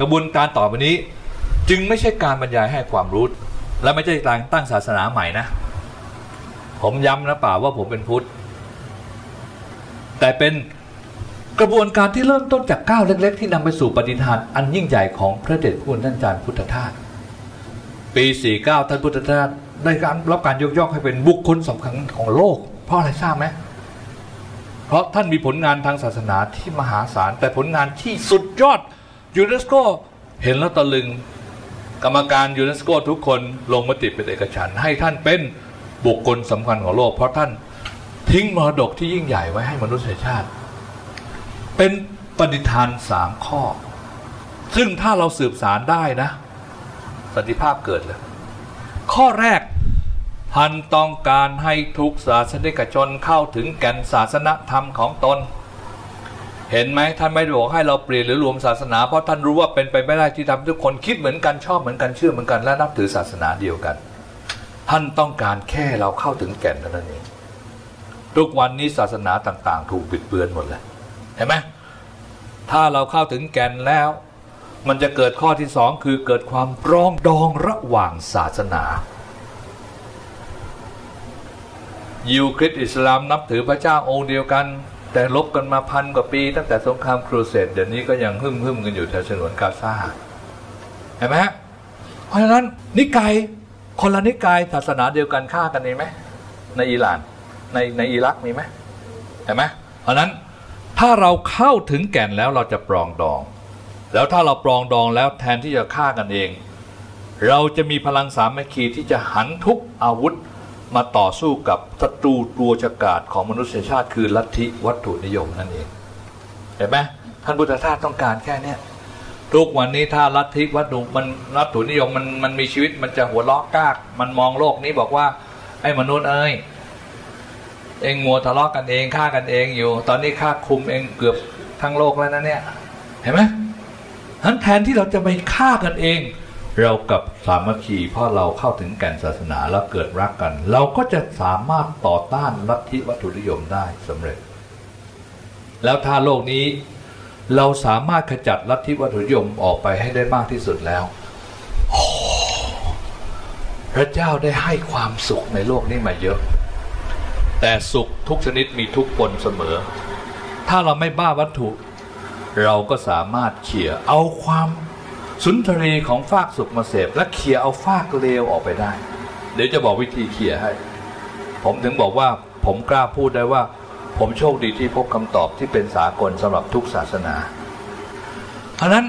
กระบวนการต่อไปนี้ จึงไม่ใช่การบรรยายให้ความรู้ และไม่ใช่การตั้งศาสนาใหม่นะ ผมย้ำนะป่าว่าผมเป็นพุทธ แต่เป็นกระบวนการที่เริ่มต้นจากก้าวเล็ก ๆ ที่นำไปสู่ปฏิทานอันยิ่งใหญ่ของพระเดชพระคุณท่านอาจารย์พุทธทาสปี 49 ท่านพุทธทาสได้การรับการยกย่องให้เป็นบุคคลสำคัญของโลก เพราะอะไรทราบไหมเพราะท่านมีผลงานทางศาสนาที่มหาศาลแต่ผลงานที่สุดยอด ยูเนสโกเห็นแล้วตะลึง กรรมการยูเนสโกทุกคนลงมติเป็นเอกฉันท์ให้ท่านเป็นบุคคลสำคัญของโลก เพราะท่านทิ้งมรดกที่ยิ่งใหญ่ไว้ให้มนุษยชาติ เป็นปฏิทานสามข้อ ซึ่งถ้าเราสืบสารได้นะ สันติภาพเกิดเลย ข้อแรกท่านต้องการให้ทุกศาสนิกชนเข้าถึงแก่นศาสนธรรมของตน เห็นไหมท่านไม่ได้บอกให้เราเปลี่ยนหรือรวมศาสนา เพราะท่านรู้ว่าเป็นไปไม่ได้ที่ทำให้ทุกคนคิดเหมือนกันชอบเหมือนกันเชื่อเหมือนกันและนับถือศาสนาเดียวกัน ท่านต้องการแค่เราเข้าถึงแก่นเท่านั้นเองทุกวันนี้ศาสนาต่าง ๆ ถูกบิดเบือนหมดเลยเห็นไหมถ้าเราเข้าถึงแก่นแล้ว มันจะเกิดข้อที่สองคือเกิดความปรองดองระหว่างศาสนายิวคริสต์อิสลามนับถือพระเจ้าองค์เดียวกัน แต่ลบกันมาพันกว่าปี ตั้งแต่สงครามครูเสดเดี๋ยวนี้ก็ยังหึ่มหึ่มกันอยู่แถวฉนวนกาซาเห็นไหมฮะเพราะฉะนั้นนิกายคนละนิกายศาสนาเดียวกันฆ่ากันมีไหมในอิหร่านในในอิรักมีไหมเห็นไหมเพราะฉะนั้นถ้าเราเข้าถึงแก่นแล้วเราจะปรองดอง แล้วถ้าเราปรองดองแล้วแทนที่จะฆ่ากันเอง เราจะมีพลังสามัคคีที่จะหันทุกอาวุธ มาต่อสู้กับศัตรูตัวฉกาจของมนุษยชาติคือลัทธิวัตถุนิยมนั่นเอง เห็นไหมท่านพุทธทาสต้องการแค่เนี้ยทุกวันนี้ถ้าลัทธิวัตถุมันวัตถุนิยมมันมันมีชีวิตมันจะหัวล้อกาก มันมองโลกนี้บอกว่า ไอ้มนุษย์เอ้ยเองมัวทะเลาะกันเองฆ่ากันเองอยู่ ตอนนี้ฆ่าคุมเองเกือบทั้งโลกแล้วนะเนี่ย เห็นไหมทั้นแทนที่เราจะไปฆ่ากันเอง เรากับสามัคคีเพราะเราเข้าถึงแก่นศาสนาแล้วเกิดรักกัน เราก็จะสามารถต่อต้านลัทธิวัตถุนิยมได้สำเร็จ แล้วถ้าโลกนี้ เราสามารถขจัดลัทธิวัตถุนิยมออกไปให้ได้มากที่สุดแล้วพระเจ้าได้ให้ความสุขในโลกนี้มาเยอะ แต่สุขทุกชนิดมีทุกปนเสมอ ถ้าเราไม่บ้าวัตถุ เราก็สามารถเขี่ยเอาความ สุนทรีของฟากสุกมาเสพและเขี่ยเอาฟากเลวออกไปได้ เดี๋ยวจะบอกวิธีเขี่ยให้ ผมถึงบอกว่าผมกล้าพูดได้ว่า ผมโชคดีที่พบคำตอบที่เป็นสากลสำหรับทุกศาสนาเพราะนั้น